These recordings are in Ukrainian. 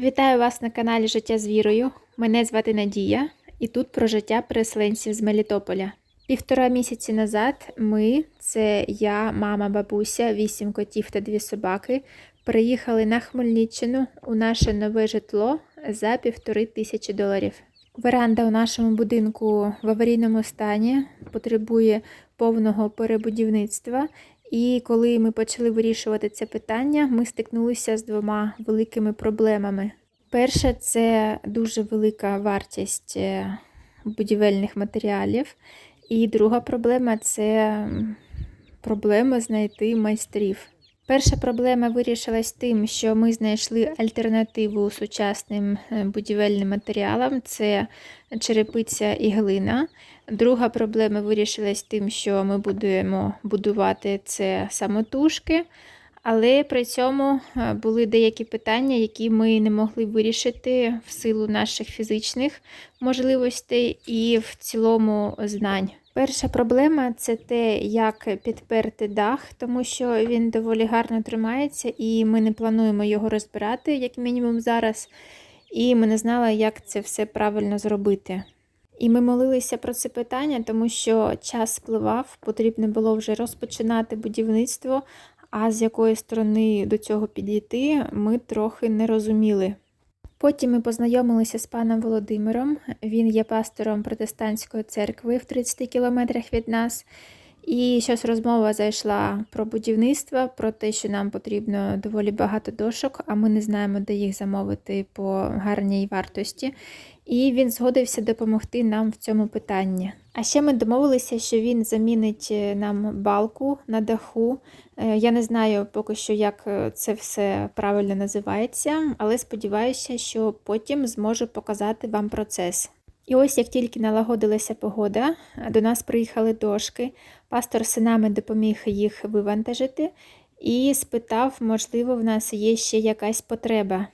Вітаю вас на каналі Життя з вірою. Мене звати Надія, і тут про життя переселенців з Мелітополя. Півтора місяці назад ми, це я, мама, бабуся, вісім котів та дві собаки, приїхали на Хмельниччину у наше нове житло за півтори тисячі доларів. Веранда у нашому будинку в аварійному стані потребує повного перебудівництва. І коли ми почали вирішувати це питання, ми стикнулися з двома великими проблемами. Перше, це дуже велика вартість е, будівельних матеріалів. І друга проблема це проблема знайти майстрів. Перша проблема вирішилась тим, що ми знайшли альтернативу сучасним е, будівельним матеріалам це черепиця і глина. Друга проблема вирішилась тим, що ми будемо будувати це самотужки, але при цьому е, були деякі питання, які ми не могли вирішити в силу наших фізичних можливостей і в цілому знань. Перша проблема це те, як підперти дах, тому що він доволі гарно тримається, і ми не плануємо його розбирати, як мінімум зараз. І ми не знали, як це все правильно зробити. І ми молилися про це питання, тому що час спливав, потрібно було вже розпочинати будівництво, а з якої сторони до цього підійти, ми трохи не розуміли. Потім ми познайомилися з паном Володимиром. Він є пастором протестантської церкви в 30 кілометрах від нас. І щось розмова зайшла про будівництво, про те, що нам потрібно доволі багато дошок, а ми не знаємо, де їх замовити по гарній вартості. І він згодився допомогти нам в цьому питанні. А ще ми домовилися, що він замінить е, нам балку на даху. Е, Я не знаю поки що, як е, це все правильно називається, але сподіваюся, що потім зможу показати вам процес. І ось як тільки налагодилася погода, до нас приїхали дошки. Пастор синами допоміг їх вивантажити і спитав, можливо, в нас є ще якась потреба.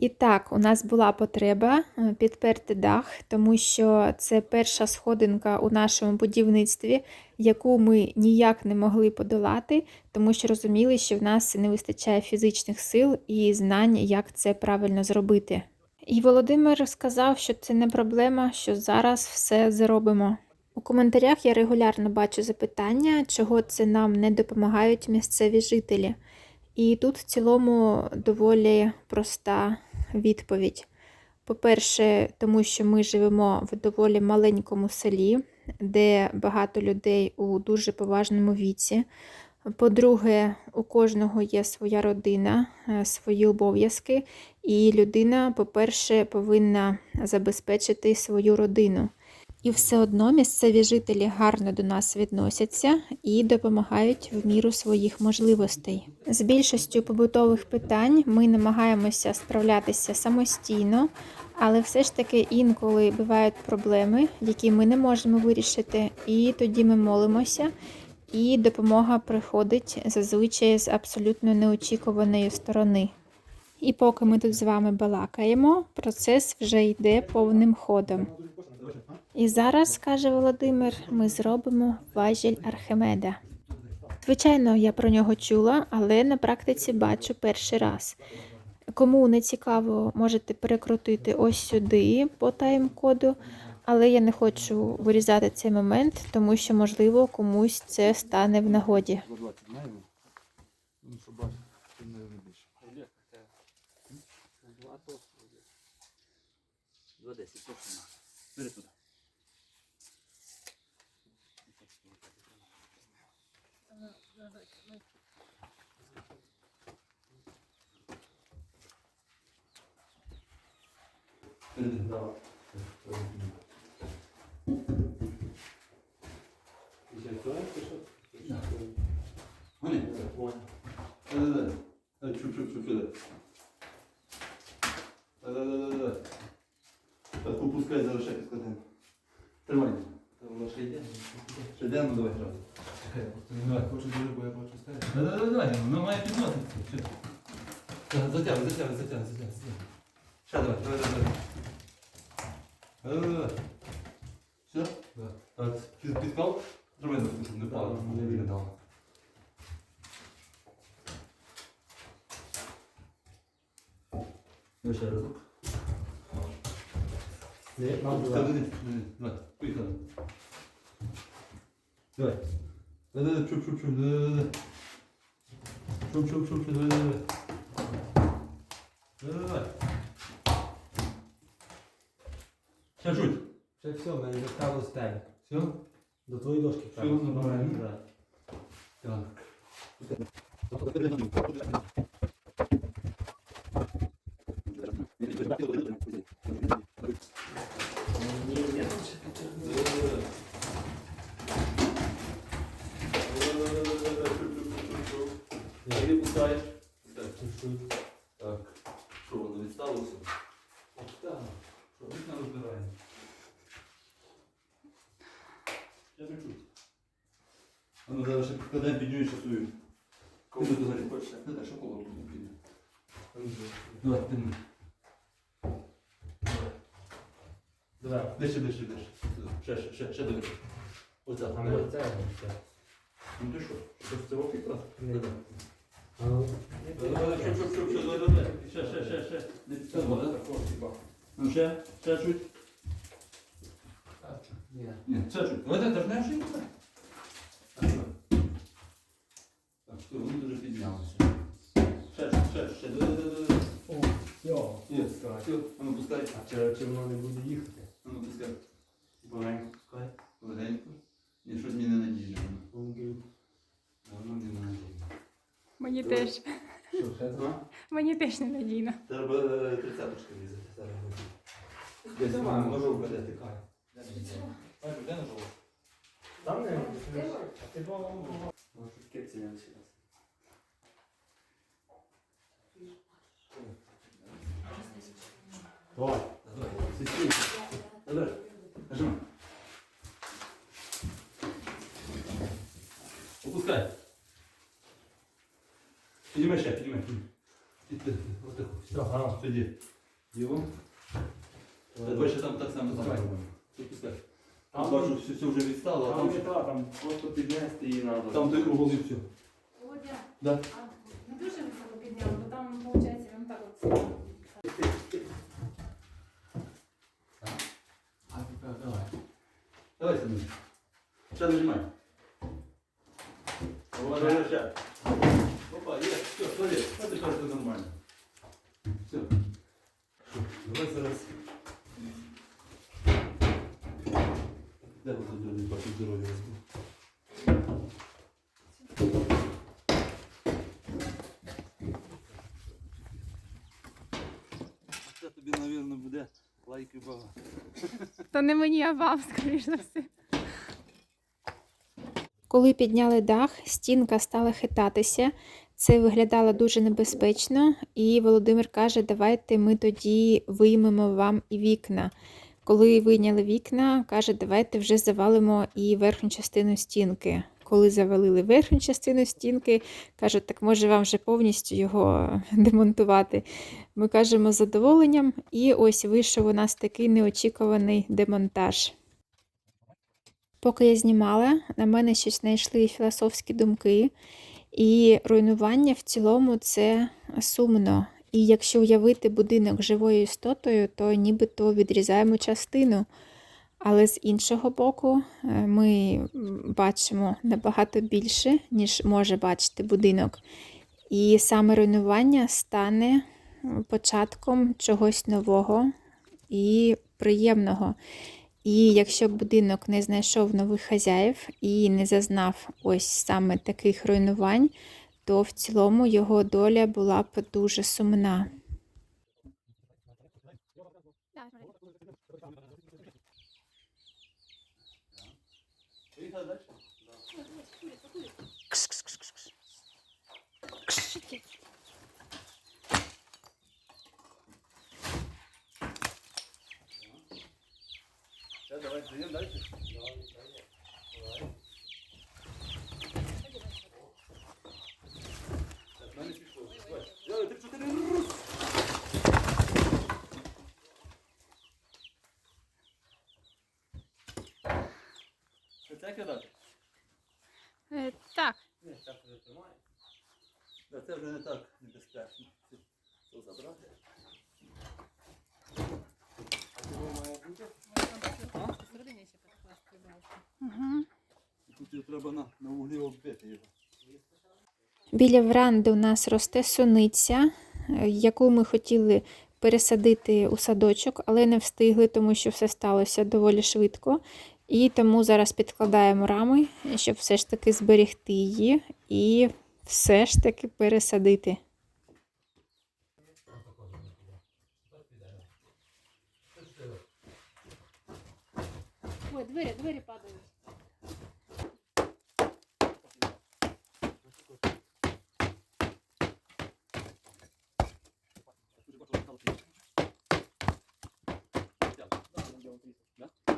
І так, у нас була потреба е, підперти дах, тому що це перша сходинка у нашому будівництві, яку ми ніяк не могли подолати, тому що розуміли, що в нас не вистачає фізичних сил і знань, як це правильно зробити. І Володимир сказав, що це не проблема, що зараз все зробимо. У коментарях я регулярно бачу запитання, чого це нам не допомагають місцеві жителі. І тут в цілому доволі проста відповідь. По-перше, тому що ми живемо в доволі маленькому селі, де багато людей у дуже поважному віці. По-друге, у кожного є своя родина, е, свої обов'язки, і людина, по-перше, повинна забезпечити свою родину. І все одно місцеві жителі гарно до нас відносяться і допомагають в міру своїх можливостей. З більшістю побутових питань ми намагаємося справлятися самостійно, але все ж таки інколи бувають проблеми, які ми не можемо вирішити, і тоді ми молимося. І допомога приходить зазвичай з абсолютно неочікуваної сторони. І поки ми тут з вами балакаємо, процес вже йде повним ходом. І зараз, каже Володимир, ми зробимо важіль Архимеда. Звичайно, я про нього чула, але на практиці бачу перший раз. Кому не цікаво, можете перекрутити ось сюди по тайм-коду, але я не хочу вирізати цей момент, тому що, можливо, комусь це стане в нагоді. 220 знаємо. Чуп, чуп, сюда. Да-да-да-да. Так, попускай за решетку складемо. Тримай. Ще йде. Ще йдемо, давай раз. Давай, хочу дуже, бо я бачу стелю. Да-да-да, воно має підноситися. Затягуй, затягуй, затягуй, затягуй. Ще давай, давай, давай. Да-да-да. Все? Да. Так, під- підклав? Тримай, щоб не впало, не виглядало. Дальше. ще разок. Не, нам Пускай, Денис, Денис, Давай, поїхали. Давай. Давай, давай, чуп, чуп, чуп, давай, давай, давай. Чуп, чуп, чуп, чуп, давай, давай. Давай, давай. Ще чуть. Ще все, в мене вже вказано стелі. Все? До твоєї дошки Все, нормально. Так. Так. Ноги пускаєш. Так, чуть-чуть. Так. Що воно відсталося? Так. Що, вікна розбираємо. Ще чуть-чуть. А ну зараз ще підкладаємо під нього свою. Кому ти взагалі хочеш? Не так, що коло тут не піде. Давай, підніми. Давай. Давай, ближче, ближче, ближче. Ще, ще, ще, ще дивись. Оця, А давай. ми це все. Ну ти що? Що з цього фікла? Ні. Давай. Ну. Давай, Щоб, щоб, щоб, щоб, давай, давай. Ще, ще, ще, ще. Не так? Ну ще, ще чуть. Ні. Ні, ще чуть. Давай, давай, давай, ще не Так, все, вони дуже піднялися. Ще, ще, ще, ще, давай, давай, давай. О, йо, Є. пускай. Все, а ну пускай. А чи, чи воно не буде їхати? Ну пускай. Маленько пускай. Легенько. Ні, щось мені не надійно. Воно мені не надійно. Мені теж. Що, ще? Мені теж не надійно. Треба е, тридцяточка різати. Зараз буде. Десь ножовка де тикає. Де де ножовка? Там не А ти бо... Може, кепці не лишилось. Давай. Давай, сидіть. Давай. Нажимай. Опускай. Піднімай ще, піднімай. піднімай. Отак. Ага. Тоді. Його. Давай ще там так само Давай. зробимо. Опускай. Там Там- бачу, все, все вже відстало, а Там там, не та, там просто піднести її треба. там той кругом і все. Володя, Да. а не дуже високо підняли, бо там, виходить, він так от став. А тепер давай. Давай сюди. Ще нажимай. Давай, давай. Опа, є, все, смотри, тепер все нормально. Все. Давай зараз. Де ви люди бачу здоров'я візьму? Це тобі, мабуть, буде лайки багато. То не мені, а вам, скоріш за все. Коли підняли дах, стінка стала хитатися. Це виглядало дуже небезпечно, і Володимир каже: давайте ми тоді виймемо вам і вікна. Коли вийняли вікна, каже, давайте вже завалимо і верхню частину стінки. Коли завалили верхню частину стінки, кажуть, так може вам вже повністю його демонтувати. Ми кажемо з задоволенням, і ось вийшов у нас такий неочікуваний демонтаж. Поки я знімала, на мене щось знайшли філософські думки, і руйнування в цілому це сумно. І якщо уявити будинок живою істотою, то нібито відрізаємо частину. Але з іншого боку, е, ми бачимо набагато більше, ніж може бачити будинок. І саме руйнування стане початком чогось нового і приємного. І якщо б будинок не знайшов нових хазяїв і не зазнав ось саме таких руйнувань, то в цілому його доля була б дуже сумна. Поїхали далі? Все, давай, йдемо далі. Так, в мене пішло. Давай. Рус. Що це кидати? Так, Ні, так вже тримає. Це вже не так небезпечно. Це забрати. Треба на, на углі оббити його. Біля веранди у нас росте суниця, е, яку ми хотіли пересадити у садочок, але не встигли, тому що все сталося доволі швидко. І тому зараз підкладаємо рами, щоб все ж таки зберегти її і все ж таки пересадити. Ой, двері, двері падають. А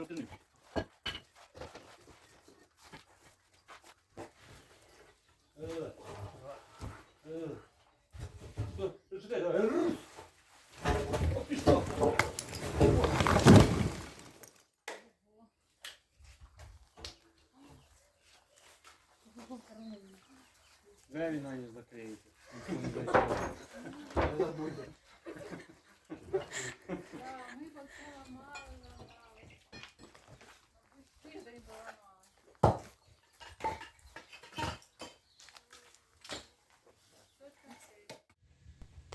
Це вже пильнуй. Е, е. Що, що, чекай, давай. Рус. О, пішло. Двері на ніж закриєте.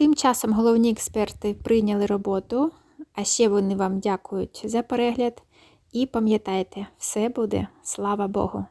Тим часом головні експерти прийняли роботу, а ще вони вам дякують за перегляд. І пам'ятайте, все буде, слава Богу!